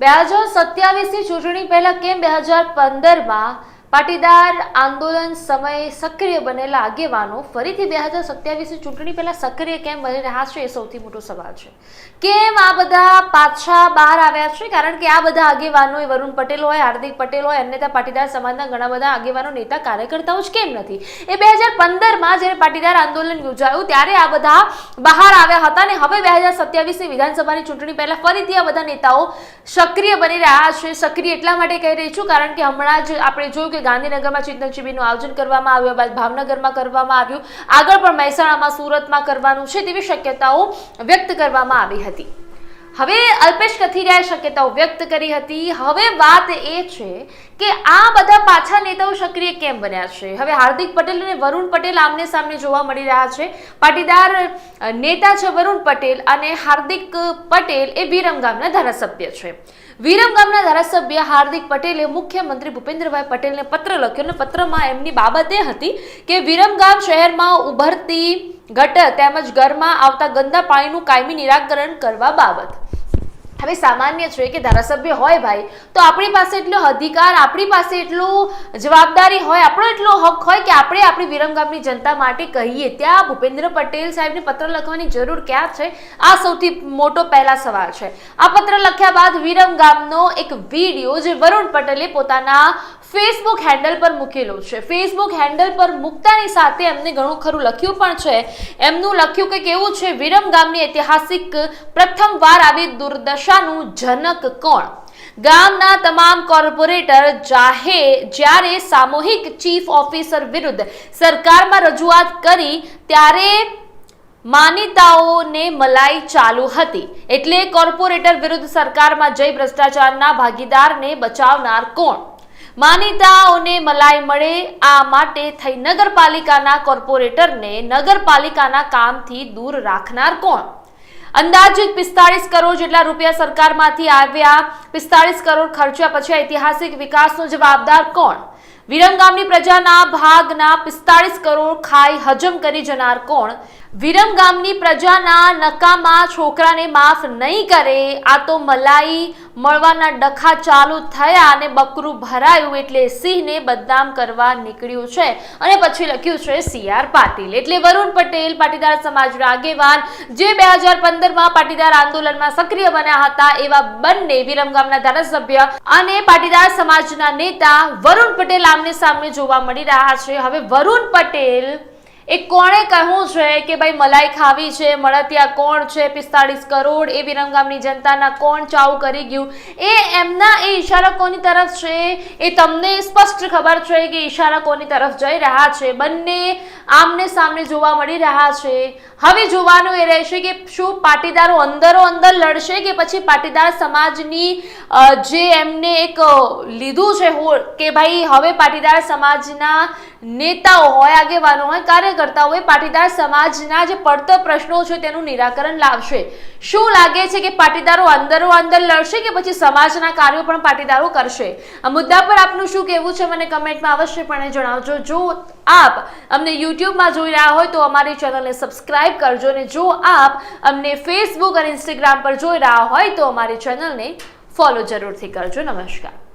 બે હજાર સત્યાવીસની ચૂંટણી પહેલા કેમ બે હજાર પંદરમાં પાટીદાર આંદોલન સમયે સક્રિય બનેલા આગેવાનો ફરીથી બે હજાર સત્યાવીસની ચૂંટણી પહેલા સક્રિય કેમ બની રહ્યા છે એ સૌથી મોટો સવાલ છે. કેમ આ બધા પાછા બહાર આવ્યા છે? કારણ કે આ બધા આગેવાનો, એ વરુણ પટેલ હોય, હાર્દિક પટેલ હોય અન્યતા પાટીદાર સમાજના ઘણા બધા આગેવાનો, નેતા કાર્યકર્તાઓ જ કેમ નથી? એ બે હજાર પંદરમાં જ્યારે પાટીદાર આંદોલન યોજાયું, ત્યારે આ બધા બહાર આવ્યા હતા અને હવે બે હજાર સત્યાવીસની વિધાનસભાની ચૂંટણી પહેલા ફરીથી આ બધા નેતાઓ સક્રિય બની રહ્યા છે. સક્રિય એટલા માટે કહી રહી છું કારણ કે હમણાં જ આપણે જોયું કે ગાંધીનગરમાં ચિંતન શિબિરનું આયોજન કરવામાં આવ્યું. બાદ ભાવનગરમાં કરવામાં આવ્યું. આગળ પણ મહેસાણામાં, સુરતમાં કરવાનું છે તેવી શક્યતાઓ વ્યક્ત કરવામાં આવી હતી. હવે અલ્પેશ કથિરિયાએ શક્યતાઓ વ્યક્ત કરી હતી. હવે વાત એ છે કે આ બધા પાછા નેતાઓ સક્રિય કેમ બન્યા છે? હવે હાર્દિક પટેલ અને વરુણ પટેલ આમને સામને જોવા મળી રહ્યા છે. પાટીદાર નેતા છે વરુણ પટેલ અને હાર્દિક પટેલ એ વિરમ ગામના ધારાસભ્ય છે. વિરમ ગામના ધારાસભ્ય હાર્દિક પટેલે મુખ્યમંત્રી ભૂપેન્દ્રભાઈ પટેલને પત્ર લખ્યો અને પત્રમાં એમની બાબત એ હતી કે વિરમગામ શહેરમાં ઉભરતી ગટર તેમજ ઘરમાં આવતા ગંદા પાણીનું કાયમી નિરાકરણ કરવા બાબત. હવે સામાન્ય છે કે ધારાસભ્ય હોય ભાઈ, તો આપણી પાસે એટલો અધિકાર, આપણી પાસે એટલું જવાબદારી હોય, આપણો એટલો હક હોય કે આપણે આપણી વિરમગામની જનતા માટે કહીએ. ત્યાં ભૂપેન્દ્ર પટેલ સાહેબને પત્ર લખવાની જરૂર ક્યાં છે? આ સૌથી મોટો પહેલા સવાલ છે. આ પત્ર લખ્યા બાદ વિરમગામનો એક વીડિયો જે વરુણ પટેલે પોતાના ફેસબુક હેન્ડલ પર મૂકેલું છે. ફેસબુક હેન્ડલ પર મૂકતાની સાથે એમને ઘણું ખરું લખ્યું પણ છે. એમનું લખ્યું કે કેવું છે, વિરમ ગામની ઐતિહાસિક પ્રથમવાર આવી દુર્દશાનું જનક કોણ? ગામના તમામ કોર્પોરેટર જાહે જ્યારે સામૂહિક ચીફ ઓફિસર વિરુદ્ધ સરકારમાં રજૂઆત કરી, ત્યારે માન્યતાઓને મલાઈ ચાલુ હતી. એટલે કોર્પોરેટર વિરુદ્ધ સરકારમાં જઈ ભ્રષ્ટાચારના ભાગીદારને બચાવનાર કોણ? માન્યતાઓને મલાઈ મળે, આ માટે થઈ નગરપાલિકાના કોર્પોરેટરને નગરપાલિકાના કામથી દૂર રાખનાર કોણ? અંદાજિત પિસ્તાળીસ કરોડ જેટલા રૂપિયા સરકારમાંથી આવ્યા, પિસ્તાળીસ કરોડ ખર્ચ્યા પછી ઐતિહાસિક વિકાસનો જવાબદાર કોણ? વિરમગામની પ્રજાના ભાગના પિસ્તાળીસ કરોડ ખાઈ હજમ કરી જનાર કોણ? વિરમગામની પ્રજાના નકામા છોકરાને માફ નહીં કરે. આ તો મલાઈ મળવાના ડખા ચાલુ થયા અને બકરું ભરાયું એટલે સિંહને બદનામ કરવા નીકળ્યું છે. અને પછી લખ્યું છે સી આર પાટીલ. એટલે વરુણ પટેલ, પાટીદાર સમાજના આગેવાન, જે બે હજાર પંદરમાં પાટીદાર આંદોલનમાં સક્રિય બન્યા હતા એવા બંને વિરમગામના ધારાસભ્ય અને પાટીદાર સમાજના નેતા વરુણ પટેલ આમને સામે જોવા મળી રહ્યા છે. હવે વરુણ પટેલ એ કોણે કહ્યું છે કે ભાઈ મલાઈ ખાવી છે, મળતિયા કોણ છે, પિસ્તાળીસ કરોડ, એ વિરમગામની જનતાના કોણ ચાવ કરી ગયું? એ એમના, એ ઈશારા કોની તરફ છે. એ તમને સ્પષ્ટ ખબર છે કે ઈશારા કોની તરફ જઈ રહ્યા છે. બંને આમને સામને જોવા મળી રહ્યા છે. હવે જોવાનું એ રહેશે કે શું પાટીદારો અંદરો અંદર લડશે કે પછી પાટીદાર સમાજની જે એમને એક લીધું છે કે ભાઈ હવે પાટીદાર સમાજના નેતાઓ હોય, આગેવાનો હોય કાર્યકર્તાઓ હોય, પાટીદાર સમાજના જે પડતર પ્રશ્નો છે તેનું નિરાકરણ લાવશે. શું લાગે છે કે પાટીદારો અંદરો અંદર લડશે કે પછી સમાજના કાર્યો પણ પાટીદારો કરશે? આ મુદ્દા પર આપનું શું કહેવું છે મને કમેન્ટમાં અવશ્યપણે જણાવજો. જો આપ અમને યુટ્યુબમાં જોઈ રહ્યા હોય તો અમારી ચેનલને સબસ્ક્રાઇબ કરજો અને જો આપ અમને ફેસબુક અને ઇન્સ્ટાગ્રામ પર જોઈ રહ્યા હોય તો અમારી ચેનલને ફોલો જરૂરથી કરજો. નમસ્કાર.